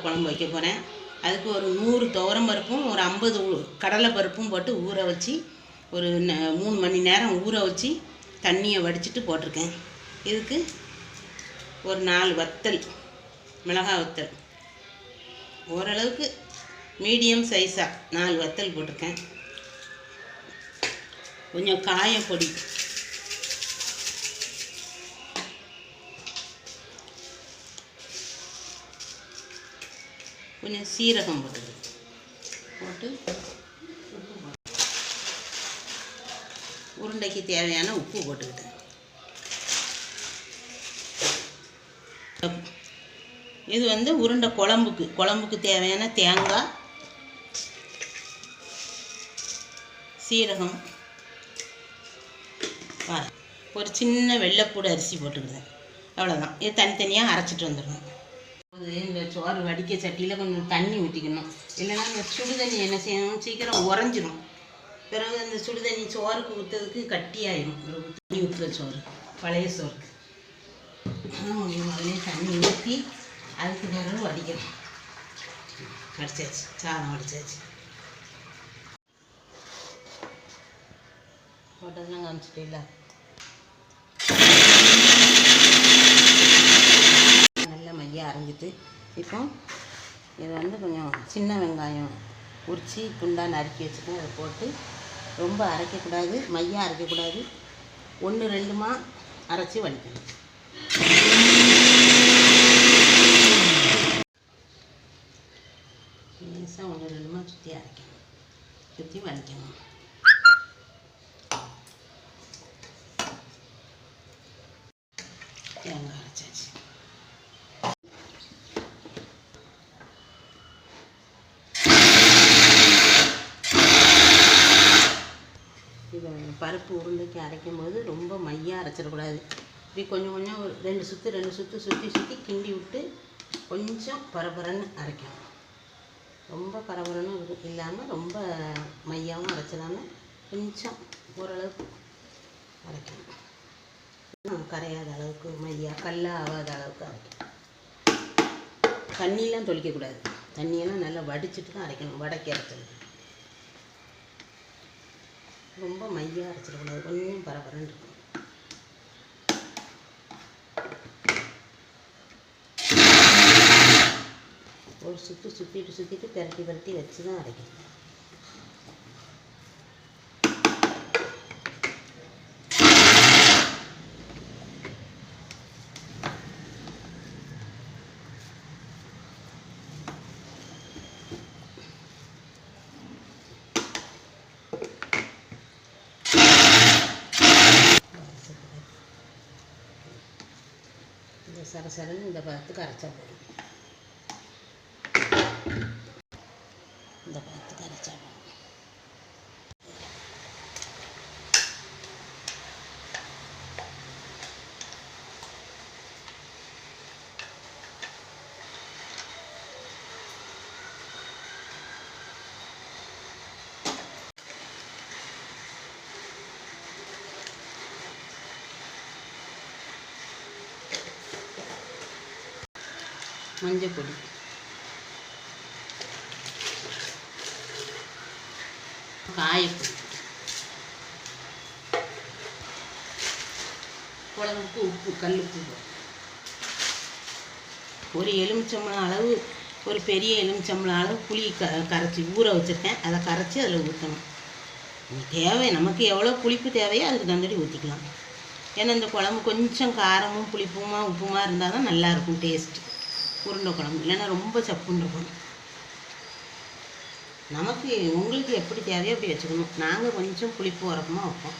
குழம்பு வைக்க போகிறேன் அதுக்கு ஒரு நூறு துவரம் பருப்பும் ஒரு ஐம்பது கடலை பருப்பும் போட்டு ஊற வச்சு ஒரு ந- மூணு மணி நேரம் ஊற வச்சு தண்ணியை வடிச்சிட்டு போட்டிருக்கேன். இதுக்கு ஒரு நாலு வத்தல் மிளகாய் வத்தல். ஓரளவுக்கு மீடியம் சைஸாக நாலு வத்தல் போட்டிருக்கேன். கொஞ்சம் காயப்பொடி கொஞ்சம் சீரகம் போட்டுது போட்டு போட்டு உருண்டைக்கு தேவையான உப்பு போட்டுக்கிட்டேன். இது வந்து உருண்டை குழம்புக்கு குழம்புக்கு தேவையான தேங்காய் சீரகம் ஒரு சின்ன வெள்ளைப்பூடு அரிசி போட்டுக்கிறேன் அவ்வளோதான் இது தனித்தனியாக அரைச்சிட்டு வந்துடுவேன் இந்த சோறு வடிக்க சட்டியில் கொஞ்சம் தண்ணி ஊற்றிக்கணும் இல்லைன்னா இந்த சுடு தண்ணி என்ன செய்யணும்? சீக்கிரம் உறைஞ்சிரும். பிறகு அந்த சுடு தண்ணி சோறுக்கு ஊற்றுறதுக்கு கட்டியாயிடும் பிறகு தண்ணி ஊற்றுற சோறு. பழைய சோறுக்கு ஆனால் முதலே தண்ணி ஊற்றி அதுக்கு பிறகு வடிக்கணும். வடிச்சாச்சு. சாதம் வடிச்சாச்சு. போட்டதெல்லாம் காமிச்சிட்டீங்களா? நல்ல அரைஞ்சிட்டு இப்போ இது வந்து கொஞ்சம் சின்ன வெங்காயம் உரித்து துண்டா நறுக்கி வச்சுட்டு அதை போட்டு ரொம்ப அரைக்கக்கூடாது மையம் அரைக்கக்கூடாது. ஒன்று ரெண்டுமா அரைச்சி வலிக்கணும் லேசாக ஒன்று ரெண்டுமா சுற்றி அரைக்கணும். சுற்றி வலிக்கணும் தேங்காய் அரைச்சாச்சு இதை பருப்பு உருண்டைக்கு அரைக்கும் போது ரொம்ப மையாக அரைச்சிடக்கூடாது. இப்படி கொஞ்சம் கொஞ்சம் ஒரு ரெண்டு சுற்று ரெண்டு சுற்று சுற்றி சுற்றி கிண்டி விட்டு கொஞ்சம் பரபரன்னு அரைக்கணும். ரொம்ப பரபரன்னு இல்லாமல் ரொம்ப மையாகவும் அரைச்சிடாம கொஞ்சம் ஓரளவுக்கு அரைக்கணும். கரையாத அளவுக்கு மையா கல்லா ஆகாத அளவுக்கு அரைக்கணும். தண்ணியெலாம் தொளிக்கக்கூடாது. தண்ணியெல்லாம் நல்லா வடிச்சிட்டு தான் அரைக்கணும். வடக்கி அரைச்சது ரொம்ப மையாக அரைச்சிடக்கூடாது. கொஞ்சம் பரபரன்னு இருக்கும். ஒரு சுற்று சுற்றிட்டு சுற்றிட்டு திரட்டி பரட்டி வச்சு தான் அரைக்கணும் இந்த சரசரன்னு இந்த பதத்துக்கு அரைச்சா போதும் இந்த பதத்துக்கு அரைச்சா போதும் மஞ்சள் பொடி காயப்பொடி. குழம்புக்கு உப்பு கல் உப்பு ஒரு எலுமிச்சம்பழம் அளவு ஒரு பெரிய எலுமிச்சம்பழம் அளவு புளி க கரைச்சி ஊற வச்சுருக்கேன். அதை கரைச்சி அதில் ஊற்றணும். தேவை நமக்கு எவ்வளோ புளிப்பு தேவையோ அதுக்கு தந்தடி ஊற்றிக்கலாம். ஏன்னா இந்த குழம்பு கொஞ்சம் காரமும் புளிப்புமா உப்புமா இருந்தால் தான் நல்லாயிருக்கும் டேஸ்ட்டு. உருண்டை குழம்பு இல்லைன்னா ரொம்ப சப்புன்னு இருக்கும். நமக்கு உங்களுக்கு எப்படி தேவையோ அப்படி வச்சுக்கணும். நாங்கள் கொஞ்சம் புளிப்பு உரப்பமாக வைப்போம்.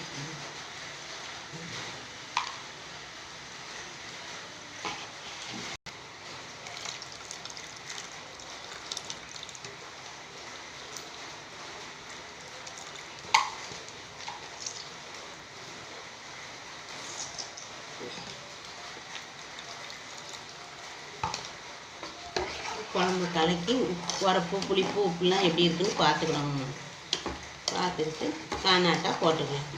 குழம்பு கலக்கி உப்பு உரப்பு புளிப்பு உப்புலாம் எப்படி இருக்குன்னு பார்த்துக்கணும். பார்த்துக்கிட்டு காணாட்டா போட்டுக்கலாம்.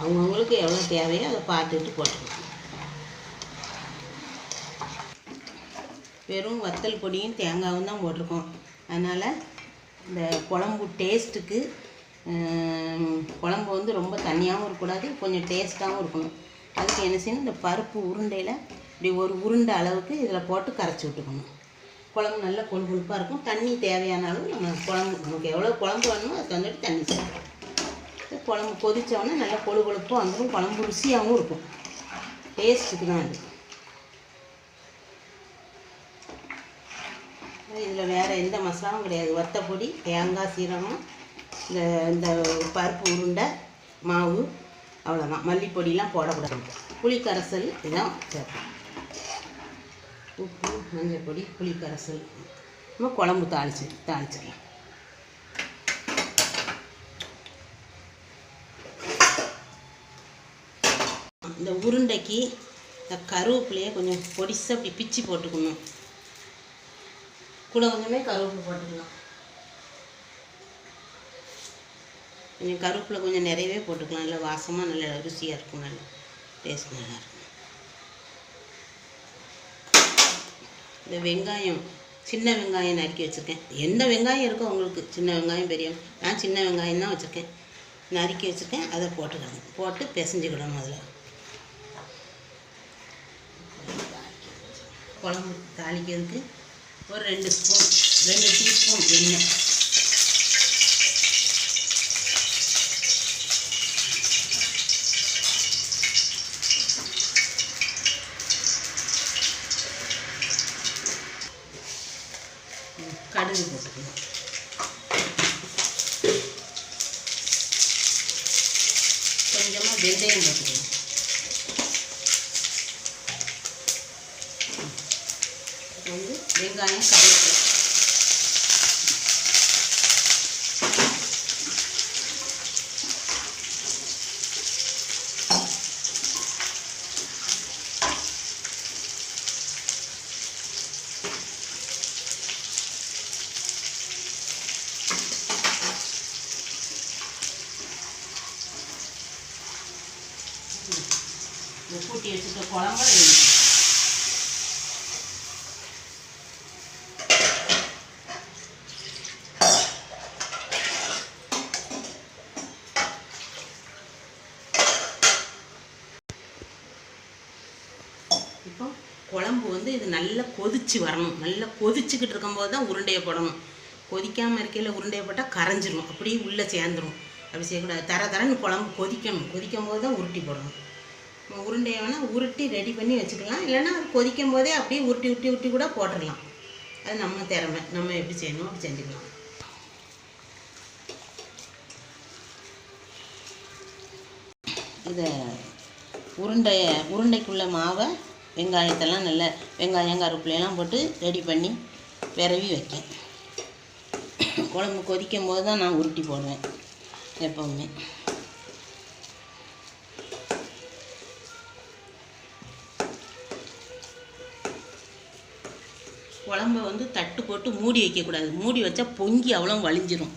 அவங்கவுங்களுக்கு எவ்வளோ தேவையோ அதை பார்த்துக்கிட்டு போட்டுக்கலாம். வெறும் வத்தல் பொடியும் தேங்காவும் தான் போட்டிருக்கோம். அதனால் இந்த குழம்பு டேஸ்ட்டுக்கு குழம்பு வந்து ரொம்ப தண்ணியாகவும் இருக்கக்கூடாது கொஞ்சம் டேஸ்ட்டாகவும் இருக்கணும். அதுக்கு என்ன செய்யணும்? இந்த பருப்பு உருண்டையில் இப்படி ஒரு உருண்டை அளவுக்கு இதில் போட்டு கரைச்சி விட்டுக்கணும். குழம்பு நல்லா கொழு கொழுப்பாக இருக்கும். தண்ணி தேவையான அளவு நம்ம குழம்பு நமக்கு எவ்வளோ குழம்பு வேணுமோ அதுக்கு வந்துட்டு தண்ணி சேர்க்கணும் குழம்பு கொதிச்சோடனே நல்லா கொழு கொழுப்பும் வந்துடும் குழம்பு ருசியாகவும் இருக்கும். டேஸ்ட்டுக்கு தான் அது. இதில் வேறு எந்த மசாலாவும் கிடையாது. வத்தப்பொடி தேங்காய் சீரகம் இந்த இந்த பருப்பு உருண்டை மாவு அவ்வளோதான் மல்லிப்பொடிலாம் போடக்கூடாது. புளிக்கரைசல் இதெல்லாம் இதுதான் சேர்ப்போம் உப்பு மஞ்சள் பொடி புளி நம்ம குழம்பு தாளிச்சு தாளிச்சிடலாம். இந்த உருண்டைக்கு இந்த கருவேப்பிலையே கொஞ்சம் பொடிசாக அப்படி பிச்சு போட்டுக்கணும். கூட கொஞ்சமே கருவேப்பிலை போட்டுக்கலாம். கொஞ்சம் கருவேப்பிலை கொஞ்சம் நிறையவே போட்டுக்கலாம். நல்லா வாசமாக நல்லா ருசியாக இருக்கும் நல்லா டேஸ்ட் நல்லாயிருக்கும் இந்த வெங்காயம் சின்ன வெங்காயம் நறுக்கி வச்சுருக்கேன். எந்த வெங்காயம் இருக்கோ உங்களுக்கு சின்ன வெங்காயம் பெரிய நான் சின்ன வெங்காயம் தான் வச்சுருக்கேன். நறுக்கி வச்சுருக்கேன். அதை போட்டுக்கணும். போட்டு பிசைஞ்சிக்கிடணும் அதில் குழம்பு தாளிக்கிறதுக்கு ஒரு ரெண்டு ஸ்பூன் ரெண்டு டீஸ்பூன் எண்ணெய் ம், கடுகு போட்டுக்கணும் கொஞ்சமாக வெந்தயம் போட்டுக்கணும் வந்து வெங்காயம் கருவேப்பிலை. இந்த கூட்டி வச்சுட்ட குழம்பு வேணும் இப்போ குழம்பு வந்து இது நல்லா கொதிச்சு வரணும். நல்லா கொதிச்சுக்கிட்டு இருக்கும்போது தான் உருண்டையை போடணும். கொதிக்காமல் இருக்கையில் உருண்டையை போட்டால் கரைஞ்சிரும். அப்படியே உள்ளே சேர்ந்துடும் அப்படி செய்யக்கூடாது. தர தரன்னு குழம்பு கொதிக்கணும். கொதிக்கும் போது தான் உருட்டி போடணும். உருண்டையை வேணால் உருட்டி ரெடி பண்ணி வச்சுக்கலாம். இல்லைன்னா அது கொதிக்கும் போதே அப்படியே உருட்டி உருட்டி உருட்டி கூட போட்டுடலாம். அது நம்ம திறமை. நம்ம எப்படி செய்யணும் அப்படி செஞ்சுக்கலாம். இதை உருண்டையை உருண்டைக்குள்ள மாவை வெங்காயத்தெல்லாம் நல்லா வெங்காயம் கருவேப்பிலையெல்லாம் போட்டு ரெடி பண்ணி விரவி வைக்கேன். குழம்பு கொதிக்கும் போது தான் நான் உருட்டி போடுவேன் எப்போவுமே. குழம்ப வந்து தட்டு போட்டு மூடி வைக்கக்கூடாது. மூடி வச்சா பொங்கி அவ்வளோ வலிஞ்சிடும்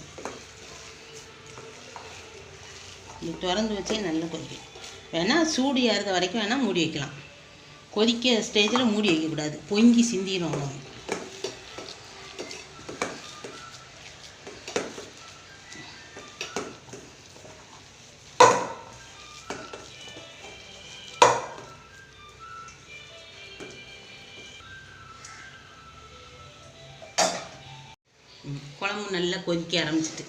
இது திறந்து வச்சே நல்லா கொதிக்கும். வேணால் சூடு ஏறுற வரைக்கும் வேணால் மூடி வைக்கலாம். கொதிக்க ஸ்டேஜில் மூடி வைக்கக்கூடாது. பொங்கி சிந்திடும் அவ்வளோ கொதிக்க ஆரம்பிச்சிட்டு.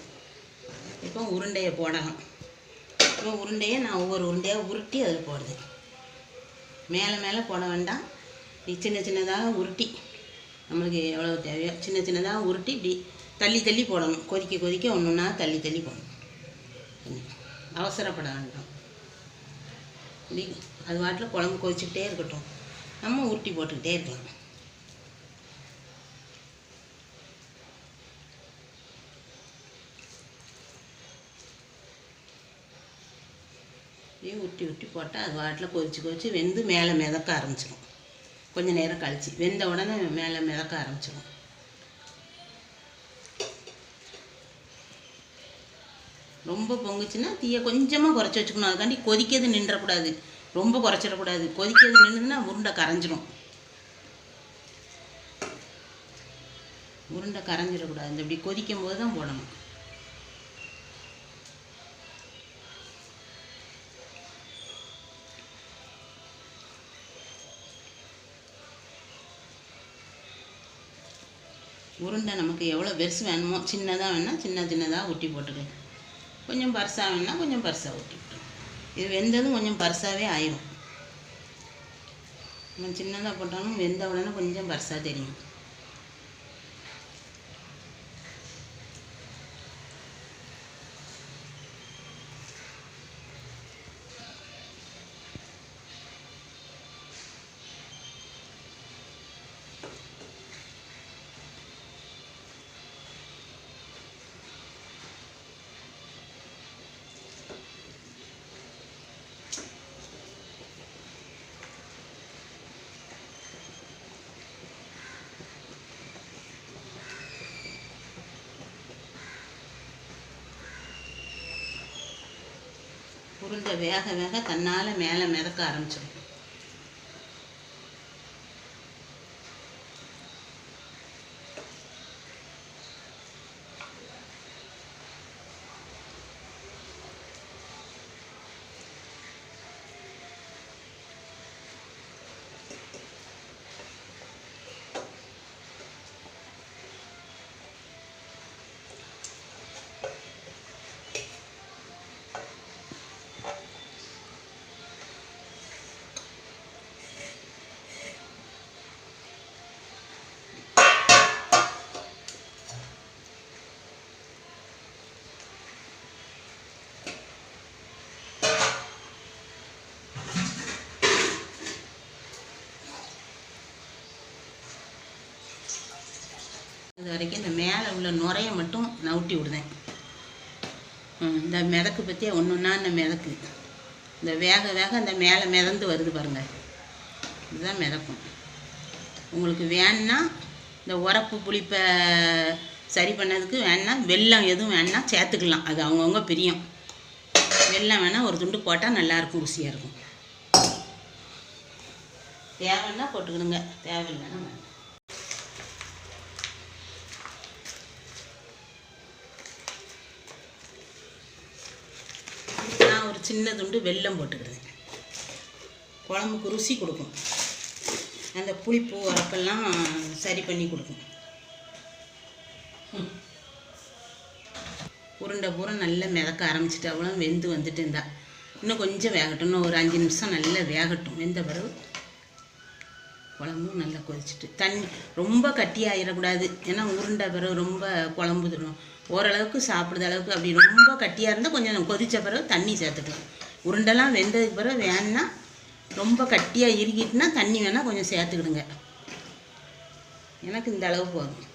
இப்போ உருண்டையை போடலாம் இப்போ உருண்டையை நான் ஒவ்வொரு உருண்டையாக உருட்டி அதில் போடுறேன் மேலே மேலே போட வேண்டாம். இப்படி சின்ன சின்னதாக உருட்டி நம்மளுக்கு எவ்வளோ தேவையோ சின்ன சின்னதாக உருட்டி இப்படி தள்ளி தள்ளி போடணும். கொதிக்க கொதிக்க ஒன்று ஒன்றா தள்ளி தள்ளி போடணும். அவசரப்பட வேண்டாம். இப்படி அது வாட்டில் குழம்பு கொதிச்சுக்கிட்டே இருக்கட்டும். நம்ம உருட்டி போட்டுக்கிட்டே இருக்கலாம். அப்படியே உருட்டி உருட்டி போட்டால் அது வாட்டில் கொதிச்சு கொதிச்சு வெந்து மேலே மிதக்க ஆரம்பிச்சிடும் கொஞ்சம் நேரம் கழிச்சு. வெந்த உடனே மேலே மிதக்க ஆரம்பிச்சிடும் ரொம்ப பொங்குச்சுன்னா தீயை கொஞ்சமாக குறைச்சி வச்சுக்கணும். அதுக்காண்டி கொதிக்கிறது நின்றக்கூடாது. ரொம்ப குறைச்சிடக்கூடாது. கொதிக்கிறது நின்றுதுன்னா உருண்டை கரைஞ்சிரும். உருண்டை கரைஞ்சிடக்கூடாது. இந்த இப்படி கொதிக்கும் போது தான் போடணும். உருண்டை நமக்கு எவ்வளோ பெருசு வேணுமோ சின்னதாக வேணால் சின்ன சின்னதாக ஊட்டி போட்டுக்கலாம் கொஞ்சம் பரிசாக வேணால் கொஞ்சம் பரிசாக ஒட்டி விட்டுருங்க இது வெந்ததும் கொஞ்சம் பரிசாகவே ஆயிரும். நம்ம சின்னதாக போட்டாலும் வெந்த உடனே கொஞ்சம் பரிசாக தெரியும். உருண்டை வேக வேக தன்னால் மேலே மிதக்க ஆரம்பிச்சிடும். இது வரைக்கும் இந்த மேலே உள்ள நுரையை மட்டும் நவுட்டி விடுதேன் இந்த மிதக்கு பற்றியே ஒன்று ஒன்றா இந்த மிதக்கு. இந்த வேக வேக இந்த மேலே மிதந்து வருது பாருங்கள் இதுதான் மிதக்கும். உங்களுக்கு வேணுன்னா இந்த உரப்பு புளிப்பை சரி பண்ணதுக்கு வேணா வெல்லம் எதுவும் வேணா சேர்த்துக்கலாம். அது அவங்கவுங்க பிரியம். வெல்லம் வேணால் ஒரு துண்டு போட்டால் நல்லாயிருக்கும் ருசியாக இருக்கும். தேவைன்னா போட்டுக்கணுங்க தேவையில்லைன்னா வேண்டாம். நான் ஒரு சின்ன துண்டு வெல்லம் போட்டுக்கிறேன் குழம்புக்கு ருசி கொடுக்கும். அந்த புளிப்பு உரப்பெல்லாம் சரி பண்ணி கொடுக்கும். உருண்டை பூரா நல்லா மிதக்க ஆரம்பிச்சிட்டு அவ்வளோ வெந்து வந்துட்டு இருந்தா. இன்னும் கொஞ்சம் வேகட்டும். இன்னும் ஒரு அஞ்சு நிமிஷம் நல்லா வேகட்டும். வெந்த பிறகு குழம்பும் நல்லா கொதிச்சுட்டு தண்ணி ரொம்ப கட்டியாயிடக்கூடாது ஏன்னா உருண்டை பிறகு ரொம்ப குழம்பு தரும் ஓரளவுக்கு சாப்பிடுற அளவுக்கு அப்படி ரொம்ப கட்டியாக இருந்தால் கொஞ்சம் கொதித்த பிறகு தண்ணி சேர்த்துக்கலாம். உருண்டெல்லாம் வெந்ததுக்கு பிறகு வேணுன்னா ரொம்ப கட்டியாக இறுக்கிட்டுனா தண்ணி வேணால் கொஞ்சம் சேர்த்துக்கிடுங்க. எனக்கு இந்த அளவு போதும்.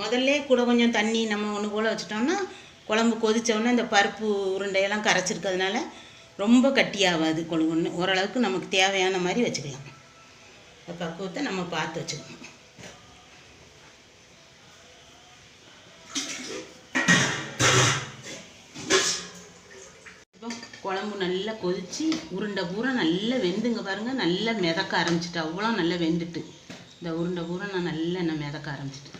முதல்ல கூட கொஞ்சம் தண்ணி நம்ம ஒன்று போல் வச்சிட்டோம்னா குழம்பு கொதிச்ச இந்த பருப்பு உருண்டையெல்லாம் கரைச்சிருக்கிறதுனால ரொம்ப கட்டியாகாது கொழுகுன்னு. ஓரளவுக்கு நமக்கு தேவையான மாதிரி வச்சுக்கலாம். பக்குவத்தை நம்ம பார்த்து வச்சுக்கணும். குழம்பு நல்லா கொதித்து உருண்டை பூரா நல்லா வெந்துங்க பாருங்கள் நல்லா மிதக்க ஆரம்பிச்சிட்டு அவ்வளோ நல்லா வெந்துட்டு. இந்த உருண்டை பூரா நான் நல்லா நான் மிதக்க ஆரம்பிச்சிட்டு.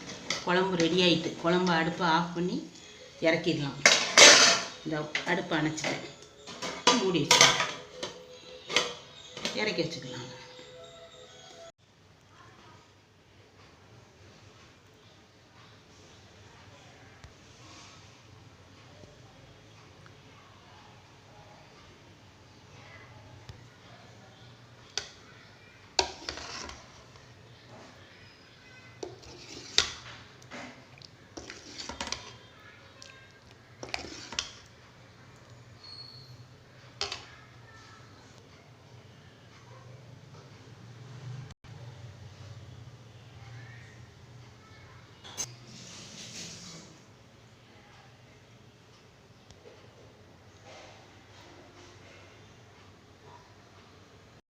குழம்பு ரெடி ஆகிட்டு குழம்பு அடுப்பை ஆஃப் பண்ணி இறக்கிடலாம். இந்த அடுப்பை அணைச்சிட்டேன். மூடி வச்சுக்கலாம். இறக்கி வச்சுக்கலாம்.